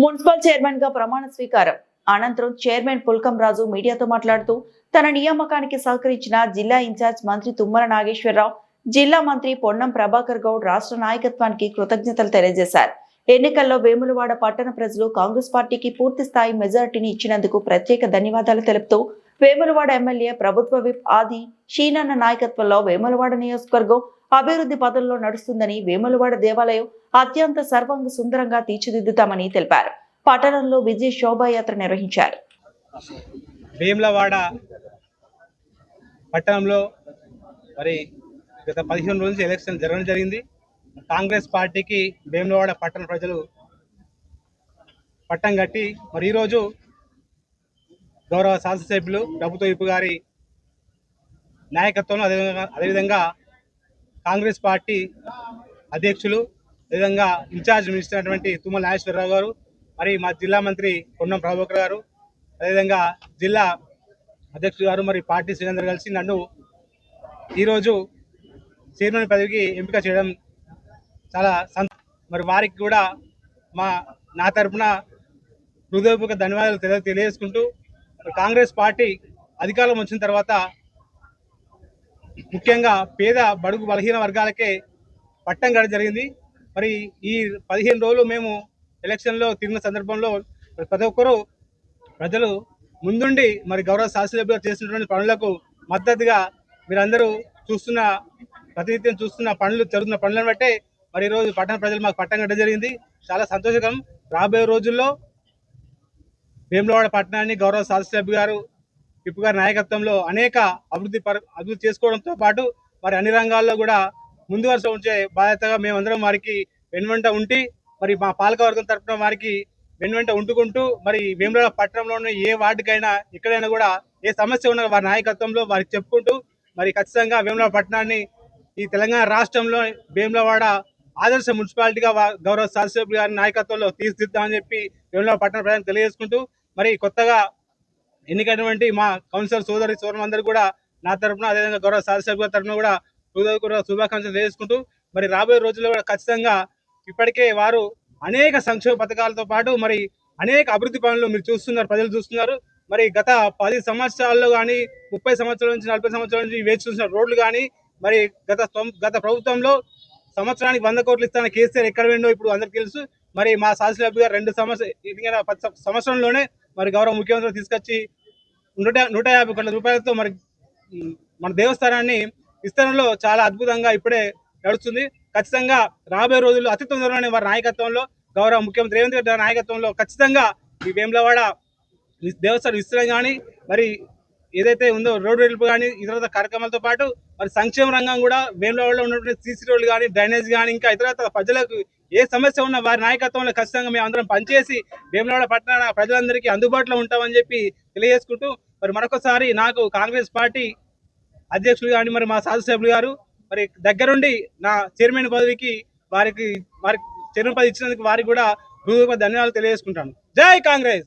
Municipal చైర్మన్గా ప్రమాణ స్వీకారం. అనంతరం చైర్మన్ పుల్కం రాజు మీడియాతో మాట్లాడుతూ తన నియామకానికి సహకరించిన జిల్లా ఇన్ఛార్జ్ మంత్రి తుమ్మల నాగేశ్వరరావు జిల్లా మంత్రి పొన్నం ప్రభాకర్ గౌడ్ రాష్ట్ర నాయకత్వానికి కృతజ్ఞతలు తెలియజేశారు. ఎన్నికల్లో వేములవాడ పట్టణ ప్రజలు కాంగ్రెస్ పార్టీకి పూర్తి స్థాయి మెజారిటీని ఇచ్చినందుకు ప్రత్యేక ధన్యవాదాలు తెలుపుతూ వేములవాడ ఎమ్మెల్యే ప్రభుత్వ విప్ ఆది షీనన్న నాయకత్వంలో వేములవాడ నియోజకవర్గం అభివృద్ధి పదంలో నడుస్తుందని వేములవాడ దేవాలయం అత్యంత సర్వంగ సుందరంగా తీర్చిదిద్దుతామని తెలిపారు. పట్టణంలో విజయ శోభాయాత్ర నిర్వహించారు. వేములవాడ పట్టణంలో మరి గత పదిహేను రోజుల నుంచి ఎలక్షన్ జరగడం జరిగింది. కాంగ్రెస్ పార్టీకి వేములవాడ పట్టణ ప్రజలు పట్టం కట్టి మరి ఈరోజు గౌరవ శాసనసభ్యులు ప్రభుత్వ విపు గారి నాయకత్వంలో అదేవిధంగా అదేవిధంగా కాంగ్రెస్ పార్టీ అధ్యక్షులు అదేవిధంగా ఇన్ఛార్జ్ మినిస్టర్ అయినటువంటి తుమ్మల నాగేశ్వరరావు గారు మరి మా జిల్లా మంత్రి కొండం ప్రభాకర్ గారు అదేవిధంగా జిల్లా అధ్యక్షుడు గారు మరి పార్టీ శ్రీనందర్ కలిసి నన్ను ఈరోజు చైర్మన్ పదవికి ఎంపిక చేయడం చాలా సంత మరి వారికి కూడా మా నా తరపున హృదయపూర్వక ధన్యవాదాలు తెలియ తెలియజేసుకుంటూ కాంగ్రెస్ పార్టీ అధికారం వచ్చిన తర్వాత ముఖ్యంగా పేద బడుగు బలహీన వర్గాలకే పట్టం గడ జరిగింది. మరి ఈ పదిహేను రోజులు మేము ఎలక్షన్లో తిరిగిన సందర్భంలో ప్రతి ఒక్కరూ ప్రజలు ముందుండి మరి గౌరవ శాసనసభ్యులు చేసినటువంటి పనులకు మద్దతుగా మీరందరూ చూస్తున్న ప్రతినిత్యం చూస్తున్న పనులు జరుగుతున్న పనులను బట్టే మరి ఈరోజు పట్టణ ప్రజలు మాకు పట్టం గడ్డ జరిగింది. చాలా సంతోషకరం. రాబోయే రోజుల్లో వేములవాడ పట్టణాన్ని గౌరవ శాసనసభ్యు గారు ఇప్పు గారి నాయకత్వంలో అనేక అభివృద్ధి అభివృద్ధి చేసుకోవడంతో పాటు మరి అన్ని రంగాల్లో కూడా ముందు వరుస ఉంచే బాధ్యతగా మేమందరం వారికి వెనువెంట ఉండి మరి మా పాలకవర్గం తరపున వారికి వెనువెంట ఉంటుకుంటూ మరి వేములవాడ పట్టణంలో ఏ వార్డుకైనా ఎక్కడైనా కూడా ఏ సమస్య ఉన్న వారి నాయకత్వంలో వారికి చెప్పుకుంటూ మరి ఖచ్చితంగా వేములవాడ పట్టణాన్ని ఈ తెలంగాణ రాష్ట్రంలో వేములవాడ ఆదర్శ మున్సిపాలిటీగా గౌరవ శాసనసభ్యులు గారి నాయకత్వంలో తీర్చిదిద్దామని చెప్పి వేములవాడ పట్టణ ప్రజలను తెలియజేసుకుంటూ మరి కొత్తగా ఎన్నికైనటువంటి మా కౌన్సిలర్ సోదరి సోదరులందరూ కూడా నా తరపున అదేవిధంగా గౌరవ శాసనసభ్యుల తరపున కూడా హృదయపూర్వక శుభాకాంక్షలు చేసుకుంటూ మరి రాబోయే రోజుల్లో కూడా ఖచ్చితంగా ఇప్పటికే వారు అనేక సంక్షేమ పథకాలతో పాటు మరి అనేక అభివృద్ధి పనులు మీరు చూస్తున్నారు ప్రజలు చూస్తున్నారు. మరి గత పది సంవత్సరాల్లో కానీ ముప్పై సంవత్సరాల నుంచి నలభై సంవత్సరాల నుంచి వేచి చూసిన రోడ్లు కానీ మరి గత గత ప్రభుత్వంలో సంవత్సరానికి వంద కోట్లు ఇస్తాన కేసీఆర్ ఎక్కడ వెండో ఇప్పుడు అందరికీ తెలుసు. మరి మా శాసనసభ్యు రెండు సంవత్సరం పది సంవత్సరంలోనే మరి గౌరవ ముఖ్యమంత్రి తీసుకొచ్చి నూట నూట యాభై కోట్ల రూపాయలతో మరి మన దేవస్థానాన్ని విస్తరణలో చాలా అద్భుతంగా ఇప్పుడే నడుస్తుంది. ఖచ్చితంగా రాబోయే రోజుల్లో అతి తొందరలోనే వారి నాయకత్వంలో గౌరవ ముఖ్యమంత్రి రేవంత్ రెడ్డి నాయకత్వంలో ఖచ్చితంగా ఈ వేములవాడ దేవస్థానం విస్తరణ కానీ మరి ఏదైతే ఉందో రోడ్డు వెలుపు కానీ ఇతర కార్యక్రమాలతో పాటు మరి సంక్షేమ రంగం కూడా వేములవాడలో ఉన్నటువంటి సీసీ రోడ్లు కానీ డ్రైనేజ్ కానీ ఇంకా ఇతర ప్రజలకు ఏ సమస్య ఉన్నా వారి నాయకత్వంలో ఖచ్చితంగా మేము అందరం పనిచేసి వేములవాడ పట్టణ ప్రజలందరికీ అందుబాటులో ఉంటామని చెప్పి తెలియజేసుకుంటూ మరి మరొకసారి నాకు కాంగ్రెస్ పార్టీ అధ్యక్షులు కానీ మరి మా శాసనసభ్యులు గారు మరి దగ్గరుండి నా చైర్మన్ పదవికి వారికి వారికి చైర్మన్ పదవి ఇచ్చినందుకు వారికి కూడా హృదయపూర్వక ధన్యవాదాలు తెలియజేసుకుంటాను. జై కాంగ్రెస్!